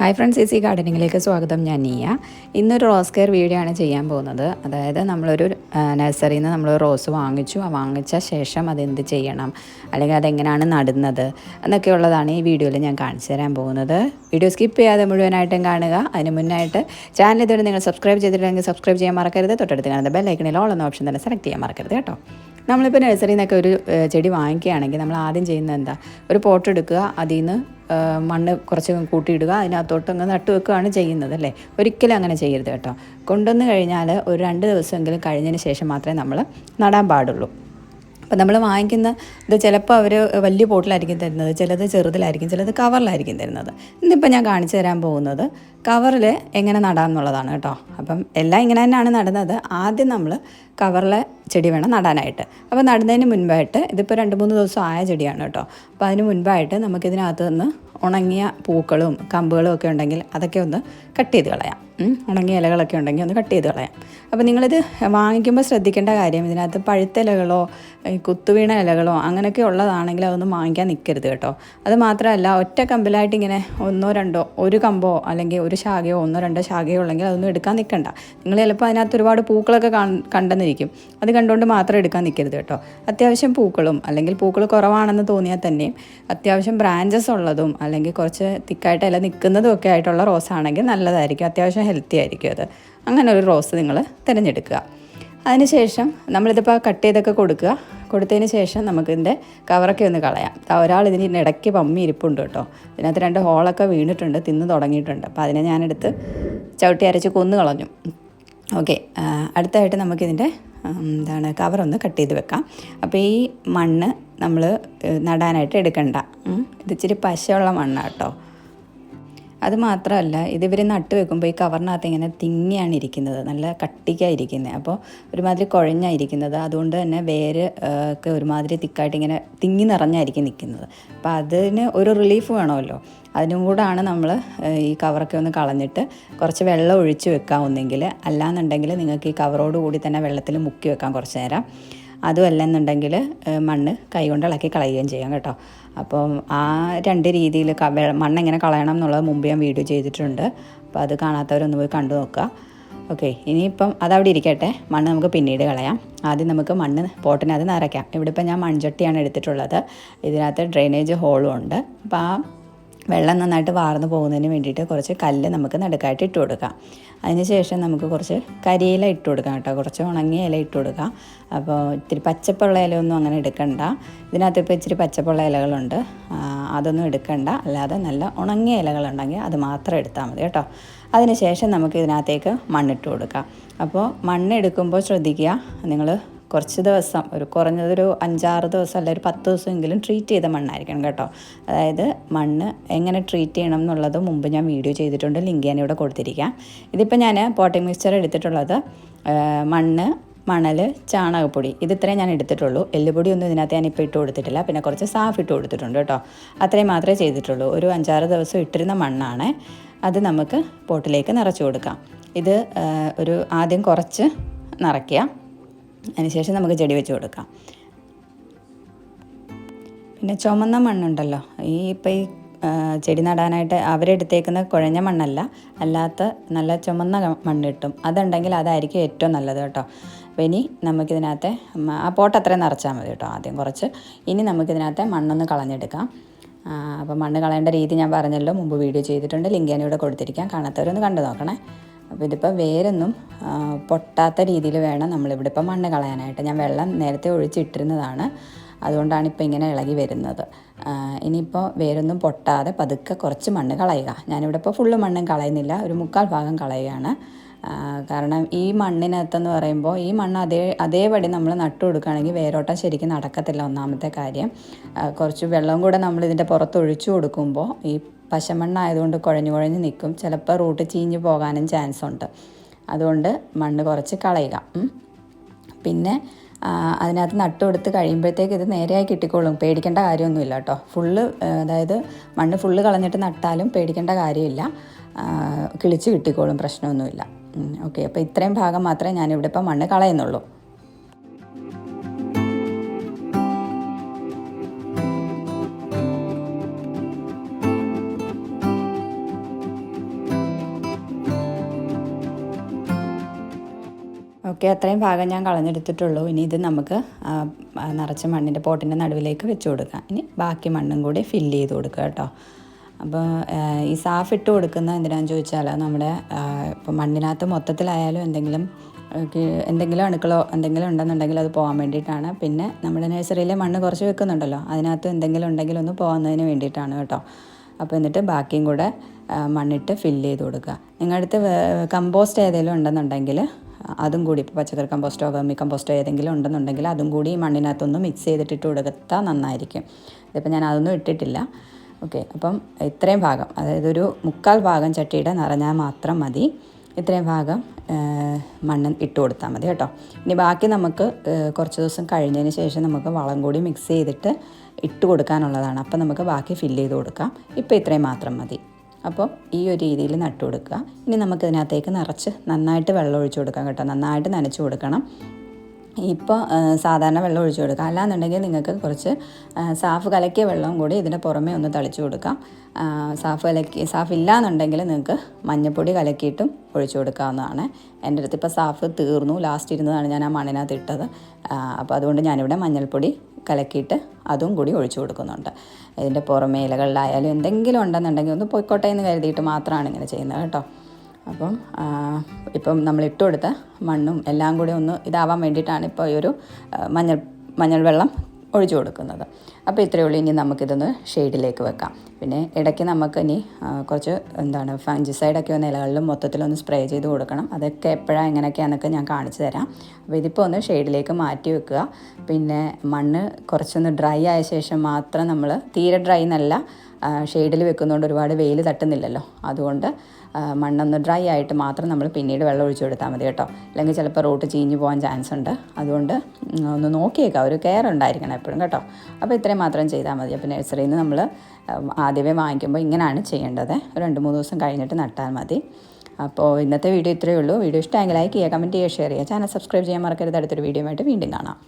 Hi friends easy ഗാർഡനിങ്ങിലേക്ക് സ്വാഗതം. ഞാൻ നീയ. ഇന്നൊരു റോസ് കെയർ വീഡിയോ ആണ് ചെയ്യാൻ പോകുന്നത്. അതായത് നമ്മളൊരു നഴ്സറിയിൽ നിന്ന് നമ്മൾ റോസ് വാങ്ങിച്ചു. ആ വാങ്ങിച്ച ശേഷം അതെന്ത് ചെയ്യണം? അല്ലെങ്കിൽ അതെങ്ങനെയാണ് നടുന്നത്? എന്നൊക്കെ ഉള്ളതാണ് ഈ വീഡിയോയിൽ ഞാൻ കാണിച്ചു തരാൻ പോകുന്നത്. വീഡിയോ സ്കിപ്പ് ചെയ്യാതെ മുഴുവനായിട്ടും കാണുക. അതിന് മുന്നായിട്ട് ചാനൽ ഇതുവരെ നിങ്ങൾ സബ്സ്ക്രൈബ് ചെയ്തിട്ടുണ്ടെങ്കിൽ സബ്സ്ക്രൈബ് ചെയ്യാൻ മറക്കരുത്. തൊട്ടടുത്ത് കാണുന്ന ബെല്ലൈക്കണിൽ ഓൾ എന്ന ഓപ്ഷൻ തന്നെ സെലക്ട് ചെയ്യാൻ മറക്കരുത് കേട്ടോ. നമ്മളിപ്പോൾ നഴ്സറിയിൽ നിന്നൊക്കെ ഒരു ചെടി വാങ്ങിക്കുകയാണെങ്കിൽ നമ്മൾ ആദ്യം ചെയ്യുന്നത് എന്താ? ഒരു പോട്ട് എടുക്കുക അതിൽ നിന്ന് മണ്ണ് കുറച്ച് കൂട്ടിയിടുക അതിനകത്തോട്ട് അങ്ങ് നട്ടു വെക്കുകയാണ് ചെയ്യുന്നത് അല്ലേ? ഒരിക്കലും അങ്ങനെ ചെയ്യരുത് കേട്ടോ. കൊണ്ടുവന്ന് കഴിഞ്ഞാൽ ഒരു രണ്ട് ദിവസമെങ്കിലും കഴിഞ്ഞതിന് ശേഷം മാത്രമേ നമ്മൾ നടാൻ പാടുള്ളൂ. അപ്പോൾ നമ്മൾ വാങ്ങിക്കുന്ന ഇത് ചിലപ്പോൾ അവർ വലിയ പോട്ടിലായിരിക്കും തരുന്നത് ചിലത് ചെറുതിലായിരിക്കും ചിലത് കവറിലായിരിക്കും തരുന്നത്. ഇന്നിപ്പോൾ ഞാൻ കാണിച്ചു തരാൻ പോകുന്നത് കവറിൽ എങ്ങനെ നടാമെന്നുള്ളതാണ് കേട്ടോ. അപ്പം എല്ലാം ഇങ്ങനെ തന്നെയാണ് നടുന്നത്. ആദ്യം നമ്മൾ കവറിലെ ചെടി വേണം നടാനായിട്ട്. അപ്പോൾ നടുന്നതിന് മുൻപായിട്ട് ഇതിപ്പോൾ രണ്ട് മൂന്ന് ദിവസം ആയ ചെടിയാണ് കേട്ടോ. അപ്പോൾ അതിന് മുൻപായിട്ട് നമുക്കിതിനകത്ത് നിന്ന് ഉണങ്ങിയ പൂക്കളും കമ്പുകളും ഒക്കെ ഉണ്ടെങ്കിൽ അതൊക്കെ ഒന്ന് കട്ട് ചെയ്ത് കളയാം. ഉണങ്ങിയ ഇലകളൊക്കെ ഉണ്ടെങ്കിൽ ഒന്ന് കട്ട് ചെയ്ത് കളയാം. അപ്പോൾ നിങ്ങളിത് വാങ്ങിക്കുമ്പോൾ ശ്രദ്ധിക്കേണ്ട കാര്യം ഇതിനകത്ത് പഴുത്ത ഇലകളോ കുത്തുവീണ ഇലകളോ അങ്ങനെയൊക്കെ ഉള്ളതാണെങ്കിൽ അതൊന്നും വാങ്ങിക്കാൻ നിൽക്കരുത് കേട്ടോ. അത് മാത്രമല്ല ഒറ്റ കമ്പിലായിട്ട് ഇങ്ങനെ ഒന്നോ രണ്ടോ ഒരു കമ്പോ അല്ലെങ്കിൽ ഒരു ശാഖയോ ഒന്നോ രണ്ടോ ശാഖയോ ഉള്ളെങ്കിൽ അതൊന്നും എടുക്കാൻ നിൽക്കണ്ട നിങ്ങൾ ചിലപ്പോൾ അതിനകത്ത് ഒരുപാട് പൂക്കളൊക്കെ കണ്ടെന്നിരിക്കും. അത് കണ്ടുകൊണ്ട് മാത്രം എടുക്കാൻ നിൽക്കരുത് കേട്ടോ. അത്യാവശ്യം പൂക്കളും അല്ലെങ്കിൽ പൂക്കൾ കുറവാണെന്ന് തോന്നിയാൽ തന്നെയും അത്യാവശ്യം ബ്രാഞ്ചസ് ഉള്ളതും അല്ലെങ്കിൽ കുറച്ച് തിക്കായിട്ട് ഇല നിൽക്കുന്നതും ഒക്കെ ആയിട്ടുള്ള റോസാണെങ്കിൽ നല്ലതായിരിക്കും. അത്യാവശ്യം ഹെൽത്തി ആയിരിക്കും അത്. അങ്ങനെ ഒരു റോസ് നിങ്ങൾ തിരഞ്ഞെടുക്കുക. അതിനുശേഷം നമ്മളിതിപ്പോൾ കട്ട് ചെയ്തൊക്കെ കൊടുക്കുക. കൊടുത്തതിന് ശേഷം നമുക്കിതിന്റെ കവറൊക്കെ ഒന്ന് കളയാം. ഒരാൾ ഇതിന് ഇടയ്ക്ക് പമ്മി ഇരിപ്പുണ്ട് കേട്ടോ. ഇതിനകത്ത് രണ്ട് ഹോളൊക്കെ വീണിട്ടുണ്ട് തിന്ന് തുടങ്ങിയിട്ടുണ്ട്. അപ്പോൾ അതിനെ ഞാനെടുത്ത് ചവിട്ടി അരച്ച് കൊന്നു കളഞ്ഞു. ഓക്കെ അടുത്തായിട്ട് നമുക്കിതിന്റെ എന്താണ് കവറൊന്ന് കട്ട് ചെയ്ത് വെക്കാം. അപ്പോൾ ഈ മണ്ണ് നമ്മൾ നടാനായിട്ട് എടുക്കണ്ട. ഇത് ഇച്ചിരി പശയുള്ള മണ്ണാണ് കേട്ടോ. അത് മാത്രമല്ല ഇത് ഇവർ നട്ട് വെക്കുമ്പോൾ ഈ കവറിനകത്ത് ഇങ്ങനെ തിങ്ങിയാണ് ഇരിക്കുന്നത് നല്ല കട്ടിക്കായിരിക്കുന്നത് അപ്പോൾ ഒരുമാതിരി കുഴഞ്ഞായിരിക്കുന്നത് അതുകൊണ്ട് തന്നെ വേര് ഒക്കെ ഒരുമാതിരി തിക്കായിട്ട് ഇങ്ങനെ തിങ്ങി നിറഞ്ഞായിരിക്കും നിൽക്കുന്നത് അപ്പോൾ അതിന് ഒരു റിലീഫ് വേണമല്ലോ. അതിനും കൂടാണ് നമ്മൾ ഈ കവറൊക്കെ ഒന്ന് കളഞ്ഞിട്ട് കുറച്ച് വെള്ളം ഒഴിച്ച് വെക്കാം ഒന്നെങ്കിൽ അല്ലാന്നുണ്ടെങ്കിൽ നിങ്ങൾക്ക് ഈ കവറോട് കൂടി തന്നെ വെള്ളത്തിൽ മുക്കി വെക്കാം കുറച്ച് നേരം. അതുമല്ല എന്നുണ്ടെങ്കിൽ മണ്ണ് കൈകൊണ്ട് ഇളക്കി കളയുകയും ചെയ്യാം കേട്ടോ. അപ്പം ആ രണ്ട് രീതിയിൽ മണ്ണ് എങ്ങനെ കളയണം എന്നുള്ളത് മുമ്പ് ഞാൻ വീഡിയോ ചെയ്തിട്ടുണ്ട്. അപ്പോൾ അത് കാണാത്തവരൊന്ന് പോയി കണ്ടു നോക്കുക. ഓക്കെ ഇനിയിപ്പം അതവിടെ ഇരിക്കട്ടെ. മണ്ണ് നമുക്ക് പിന്നീട് കളയാം. ആദ്യം നമുക്ക് മണ്ണ് പോട്ടിനകത്ത് നിറയ്ക്കാം ഇവിടെ ഇപ്പം ഞാൻ മൺചട്ടിയാണ് എടുത്തിട്ടുള്ളത്. ഇതിനകത്ത് ഡ്രെയിനേജ് ഹോളും ഉണ്ട്. അപ്പോൾ ആ വെള്ളം നന്നായിട്ട് വാർന്നു പോകുന്നതിന് വേണ്ടിയിട്ട് കുറച്ച് കല്ല് നമുക്ക് നടുക്കായിട്ട് ഇട്ട് കൊടുക്കാം. അതിന് ശേഷം നമുക്ക് കുറച്ച് കരിയില ഇട്ട് കൊടുക്കാം കേട്ടോ. കുറച്ച് ഉണങ്ങിയ ഇല ഇട്ട് കൊടുക്കാം. അപ്പോൾ ഇത്തിരി പച്ചപ്പുള്ള ഇലയൊന്നും അങ്ങനെ എടുക്കണ്ട. ഇതിനകത്ത് ഇപ്പോൾ ഇച്ചിരി പച്ചപ്പുള്ള ഇലകളുണ്ട്. അതൊന്നും എടുക്കണ്ട. അല്ലാതെ നല്ല ഉണങ്ങിയ ഇലകളുണ്ടെങ്കിൽ അത് മാത്രം എടുത്താൽ മതി കേട്ടോ. അതിന് ശേഷം നമുക്ക് ഇതിനകത്തേക്ക് മണ്ണിട്ട് കൊടുക്കാം. അപ്പോൾ മണ്ണെടുക്കുമ്പോൾ ശ്രദ്ധിക്കുക. നിങ്ങൾ കുറച്ച് ദിവസം ഒരു കുറഞ്ഞതൊരു അഞ്ചാറ് ദിവസം അല്ല ഒരു പത്ത് ദിവസമെങ്കിലും ട്രീറ്റ് ചെയ്ത മണ്ണായിരിക്കണം കേട്ടോ. അതായത് മണ്ണ് എങ്ങനെ ട്രീറ്റ് ചെയ്യണം എന്നുള്ളത് മുമ്പ് ഞാൻ വീഡിയോ ചെയ്തിട്ടുണ്ട് ലിങ്ക് ഞാൻ ഇവിടെ കൊടുത്തിരിക്കാം. ഇതിപ്പോൾ ഞാൻ പോട്ടിംഗ് മിക്സ്ചർ എടുത്തിട്ടുള്ളത് മണ്ണ് മണൽ ചാണകപ്പൊടി. ഇത് ഇത്രയും ഞാൻ എടുത്തിട്ടുള്ളൂ. എല്ലുപൊടി ഒന്നും ഇതിനകത്ത് ഞാൻ ഇപ്പോൾ ഇട്ട് കൊടുത്തിട്ടില്ല. പിന്നെ കുറച്ച് സാഫ് ഇട്ട് കൊടുത്തിട്ടുണ്ട് കേട്ടോ. അത്രയും മാത്രമേ ചെയ്തിട്ടുള്ളൂ. ഒരു അഞ്ചാറ് ദിവസം ഇട്ടിരുന്ന മണ്ണാണ്. അത് നമുക്ക് പോട്ടിലേക്ക് നിറച്ചു കൊടുക്കാം. ഇത് ഒരു ആദ്യം കുറച്ച് നിറയ്ക്കുക. അതിനുശേഷം നമുക്ക് ചെടി വെച്ച് കൊടുക്കാം. പിന്നെ ചുമന്ന മണ്ണുണ്ടല്ലോ. ഈ ഇപ്പം ഈ ചെടി നടാനായിട്ട് അവരെടുത്തേക്കുന്ന കുഴഞ്ഞ മണ്ണല്ല. അല്ലാത്ത നല്ല ചുമന്ന മണ്ണ് കിട്ടും. അതുണ്ടെങ്കിൽ അതായിരിക്കും ഏറ്റവും നല്ലത് കേട്ടോ. അപ്പോൾ ഇനി നമുക്കിതിനകത്തെ ആ പോട്ട് അത്രയും നിറച്ചാൽ മതി കേട്ടോ ആദ്യം കുറച്ച്. ഇനി നമുക്കിതിനകത്തെ മണ്ണൊന്ന് കളഞ്ഞെടുക്കാം. അപ്പോൾ മണ്ണ് കളയേണ്ട രീതി ഞാൻ പറഞ്ഞല്ലോ. മുമ്പ് വീഡിയോ ചെയ്തിട്ടുണ്ട്. ലിങ്ക് ഞാൻ ഇവിടെ കൊടുത്തിരിക്കാം. കാണാത്തവരൊന്ന് കണ്ടു നോക്കണേ. അപ്പോൾ ഇതിപ്പോൾ വേരൊന്നും പൊട്ടാത്ത രീതിയിൽ വേണം നമ്മളിവിടെ ഇപ്പോൾ മണ്ണ് കളയാനായിട്ട്. ഞാൻ വെള്ളം നേരത്തെ ഒഴിച്ചിട്ടിരുന്നതാണ്. അതുകൊണ്ടാണ് ഇപ്പോൾ ഇങ്ങനെ ഇളകി വരുന്നത്. ഇനിയിപ്പോൾ വേരൊന്നും പൊട്ടാതെ പതുക്കെ കുറച്ച് മണ്ണ് കളയുക. ഞാനിവിടെ ഇപ്പോൾ ഫുള്ള് മണ്ണും കളയുന്നില്ല. ഒരു മുക്കാൽ ഭാഗം കളയുകയാണ്. കാരണം ഈ മണ്ണിനകത്തെന്ന് പറയുമ്പോൾ ഈ മണ്ണ് അതേ അതേപടി നമ്മൾ നട്ടു കൊടുക്കുകയാണെങ്കിൽ വേരോട്ടം ശരിക്കും നടക്കത്തില്ല ഒന്നാമത്തെ കാര്യം. കുറച്ച് വെള്ളം കൂടെ നമ്മൾ ഇതിന്റെ പുറത്ത് ഒഴിച്ചു കൊടുക്കുമ്പോൾ ഈ പശമണ്ണായതുകൊണ്ട് കുഴഞ്ഞു കുഴഞ്ഞ് നിൽക്കും. ചിലപ്പോൾ റൂട്ട് ചീഞ്ഞ് പോകാനും ചാൻസ് ഉണ്ട്. അതുകൊണ്ട് മണ്ണ് കുറച്ച് കളയുക. പിന്നെ അതിനകത്ത് നട്ടു കൊടുത്ത് കഴിയുമ്പോഴത്തേക്ക് ഇത് നേരെയായി കിട്ടിക്കോളും. പേടിക്കേണ്ട കാര്യമൊന്നുമില്ല കേട്ടോ. ഫുള്ള് അതായത് മണ്ണ് ഫുള്ള് കളഞ്ഞിട്ട് നട്ടാലും പേടിക്കേണ്ട കാര്യമില്ല. കിളിച്ച് കിട്ടിക്കോളും. പ്രശ്നമൊന്നുമില്ല. ഓക്കെ. അപ്പോൾ ഇത്രയും ഭാഗം മാത്രമേ ഞാനിവിടെ ഇപ്പം മണ്ണ് കളയുന്നുള്ളൂ. ഓക്കെ അത്രയും ഭാഗം ഞാൻ കളഞ്ഞെടുത്തിട്ടുള്ളൂ. ഇനി ഇത് നമുക്ക് നിറച്ച മണ്ണിന്റെ പോട്ടിന്റെ നടുവിലേക്ക് വെച്ച് കൊടുക്കാം. ഇനി ബാക്കി മണ്ണും കൂടി ഫില്ല് ചെയ്ത് കൊടുക്കുക കേട്ടോ. അപ്പോൾ ഈ സാഫ് ഇട്ട് കൊടുക്കുന്ന എന്തിനാന്ന് ചോദിച്ചാൽ നമ്മുടെ ഇപ്പോൾ മണ്ണിനകത്ത് മൊത്തത്തിലായാലും എന്തെങ്കിലും എന്തെങ്കിലും അണുക്കളോ എന്തെങ്കിലും ഉണ്ടെന്നുണ്ടെങ്കിൽ അത് പോകാൻ വേണ്ടിയിട്ടാണ്. പിന്നെ നമ്മുടെ നഴ്സറിയിലെ മണ്ണ് കുറച്ച് വെക്കുന്നുണ്ടല്ലോ. അതിനകത്ത് എന്തെങ്കിലും ഉണ്ടെങ്കിൽ ഒന്ന് പോകുന്നതിന് വേണ്ടിയിട്ടാണ് കേട്ടോ. അപ്പോൾ എന്നിട്ട് ബാക്കിയും കൂടെ മണ്ണിട്ട് ഫില്ല് ചെയ്ത് കൊടുക്കുക. നിങ്ങളുടെ അടുത്ത് കമ്പോസ്റ്റ് ഏതെങ്കിലും ഉണ്ടെന്നുണ്ടെങ്കിൽ അതും കൂടി ഇപ്പോൾ പച്ചക്കറി കമ്പോസ്റ്റോ വെർമി കമ്പോസ്റ്റോ ഏതെങ്കിലും ഉണ്ടെന്നുണ്ടെങ്കിൽ അതും കൂടി ഈ മണ്ണിനകത്തൊന്ന് മിക്സ് ചെയ്തിട്ട് ഇട്ട് കൊടുത്താൽ നന്നായിരിക്കും. ഇതിപ്പോൾ ഞാൻ അതൊന്നും ഇട്ടിട്ടില്ല. ഓക്കെ അപ്പം ഇത്രയും ഭാഗം അതായത് ഒരു മുക്കാൽ ഭാഗം ചട്ടിയുടെ നിറഞ്ഞാൽ മാത്രം മതി. ഇത്രയും ഭാഗം മണ്ണ് ഇട്ട് കൊടുത്താൽ മതി കേട്ടോ. ഇനി ബാക്കി നമുക്ക് കുറച്ച് ദിവസം കഴിഞ്ഞതിന് ശേഷം നമുക്ക് വളം കൂടി മിക്സ് ചെയ്തിട്ട് ഇട്ട് കൊടുക്കാനുള്ളതാണ്. അപ്പം നമുക്ക് ബാക്കി ഫില്ല് ചെയ്ത് കൊടുക്കാം. ഇപ്പോൾ ഇത്രയും മാത്രം മതി. അപ്പോൾ ഈ ഒരു രീതിയിൽ നട്ടു കൊടുക്കുക. ഇനി നമുക്ക് ഇതിനകത്തേക്ക് നിറച്ച് നന്നായിട്ട് വെള്ളം ഒഴിച്ചു കൊടുക്കാം കേട്ടോ. നന്നായിട്ട് നനച്ചു കൊടുക്കണം. ഇപ്പോൾ സാധാരണ വെള്ളം ഒഴിച്ചു കൊടുക്കുക അല്ലാന്നുണ്ടെങ്കിൽ നിങ്ങൾക്ക് കുറച്ച് സാഫ് കലക്കിയ വെള്ളവും കൂടി ഇതിന്റെ പുറമേ ഒന്ന് തളിച്ചു കൊടുക്കാം. സാഫ് കലക്കി സാഫ് ഇല്ലാന്നുണ്ടെങ്കിൽ നിങ്ങൾക്ക് മഞ്ഞൾപ്പൊടി കലക്കിയിട്ടും ഒഴിച്ചു കൊടുക്കാവുന്നതാണ്. എന്റെ അടുത്ത് ഇപ്പോൾ സാഫ് തീർന്നു. ലാസ്റ്റ് ഇരുന്നതാണ് ഞാൻ ആ മണ്ണിനകത്ത് ഇട്ടത്. അപ്പോൾ അതുകൊണ്ട് ഞാനിവിടെ മഞ്ഞൾപ്പൊടി കലക്കിയിട്ട് അതും കൂടി ഒഴിച്ചു കൊടുക്കുന്നുണ്ട്. ഇതിന്റെ പുറമേ ഇലകളിലായാലും എന്തെങ്കിലും ഉണ്ടെന്നുണ്ടെങ്കിൽ ഒന്ന് പൊയ്ക്കോട്ടെ എന്ന് കരുതിയിട്ട് മാത്രമാണ് ഇങ്ങനെ ചെയ്യുന്നത് കേട്ടോ. അപ്പം ഇപ്പം നമ്മൾ ഇട്ട് കൊടുത്ത മണ്ണും എല്ലാം കൂടി ഒന്ന് ഇതാവാൻ വേണ്ടിയിട്ടാണ് ഇപ്പോൾ ഈ ഒരു മഞ്ഞൾ മഞ്ഞൾ വെള്ളം ഒഴിച്ചു കൊടുക്കുന്നത്. അപ്പോൾ ഇത്രയേ ഉള്ളൂ. ഇനി നമുക്കിതൊന്ന് ഷെയ്ഡിലേക്ക് വെക്കാം. പിന്നെ ഇടയ്ക്ക് നമുക്ക് ഇനി കുറച്ച് എന്താണ് ഫംജിസൈഡൊക്കെ ഒന്ന് ഇലകളിലും മൊത്തത്തിലൊന്ന് സ്പ്രേ ചെയ്ത് കൊടുക്കണം. അതൊക്കെ എപ്പോഴാണ് എങ്ങനെയൊക്കെയാണെന്നൊക്കെ ഞാൻ കാണിച്ചു തരാം. അപ്പോൾ ഇതിപ്പോൾ ഒന്ന് ഷെയ്ഡിലേക്ക് മാറ്റി വെക്കുക. പിന്നെ മണ്ണ് കുറച്ചൊന്ന് ഡ്രൈ ആയ ശേഷം മാത്രം നമ്മൾ തീരെ ഡ്രൈ എന്നല്ല ഷെയ്ഡിൽ വെക്കുന്നതുകൊണ്ട് ഒരുപാട് വെയിൽ തട്ടുന്നില്ലല്ലോ. അതുകൊണ്ട് മണ്ണൊന്ന് ഡ്രൈ ആയിട്ട് മാത്രം നമ്മൾ പിന്നീട് വെള്ളം ഒഴിച്ചു കൊടുത്താൽ മതി കേട്ടോ. അല്ലെങ്കിൽ ചിലപ്പോൾ റോട്ട് ചീഞ്ഞ് പോകാൻ ചാൻസ് ഉണ്ട് അതുകൊണ്ട് ഒന്ന് നോക്കിയേക്കാം. ഒരു കെയർ ഉണ്ടായിരിക്കണം എപ്പോഴും കേട്ടോ. അപ്പോൾ ഇത്രയും മാത്രം ചെയ്താൽ മതി. അപ്പോൾ നഴ്സറിയിൽ നിന്ന് നമ്മൾ ആദ്യമേ വാങ്ങിക്കുമ്പോൾ ഇങ്ങനെയാണ് ചെയ്യേണ്ടത്. രണ്ട് മൂന്ന് ദിവസം കഴിഞ്ഞിട്ട് നട്ടാൽ മതി. അപ്പോൾ ഇന്നത്തെ വീഡിയോ ഇത്രയേ ഉള്ളൂ. വീഡിയോ ഇഷ്ടമെങ്കിൽ ലൈക്ക് ചെയ്യുക കമന്റ് ചെയ്യുക ഷെയർ ചെയ്യുക. ചാനൽ സബ്സ്ക്രൈബ് ചെയ്യാൻ മറക്കരുത്. അടുത്തൊരു വീഡിയോ ആയിട്ട് വീണ്ടും കാണാം.